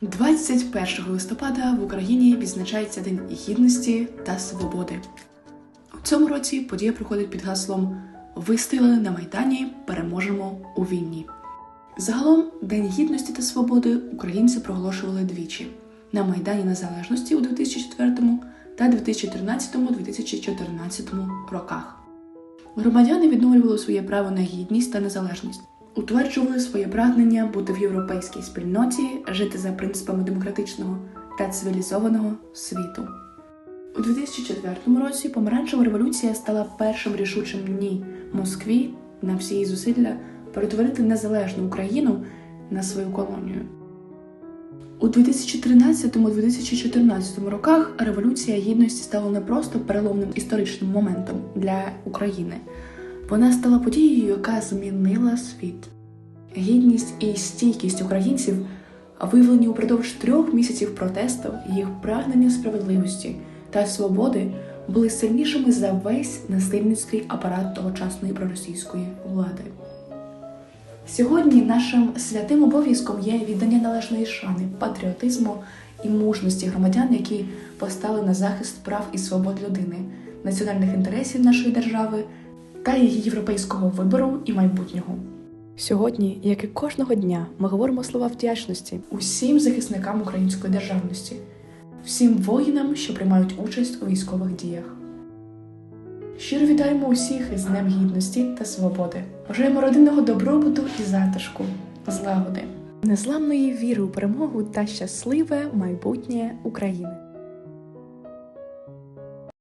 21 листопада в Україні відзначається День Гідності та Свободи. У цьому році подія проходить під гаслом Вистояли на Майдані, переможемо у війні. Загалом День Гідності та Свободи українці проголошували двічі на Майдані Незалежності у 2004 та 2013-2014 роках. Громадяни відновлювали своє право на гідність та незалежність, утверджували своє прагнення бути в європейській спільноті, жити за принципами демократичного та цивілізованого світу. У 2004 році помаранчева революція стала першим рішучим ні Москві на всі її зусилля перетворити незалежну Україну на свою колонію. У 2013-2014 роках революція гідності стала не просто переломним історичним моментом для України, вона стала подією, яка змінила світ. Гідність і стійкість українців, виявлені упродовж трьох місяців протесту, їх прагнення справедливості та свободи були сильнішими за весь насильницький апарат тогочасної проросійської влади. Сьогодні нашим святим обов'язком є віддання належної шани, патріотизму і мужності громадян, які постали на захист прав і свобод людини, національних інтересів нашої держави та її європейського вибору і майбутнього. Сьогодні, як і кожного дня, ми говоримо слова вдячності усім захисникам української державності, всім воїнам, що приймають участь у військових діях. Щиро вітаємо усіх із Днем Гідності та Свободи. Бажаємо родинного добробуту і затишку, злагоди, незламної віри у перемогу та щасливе майбутнє України.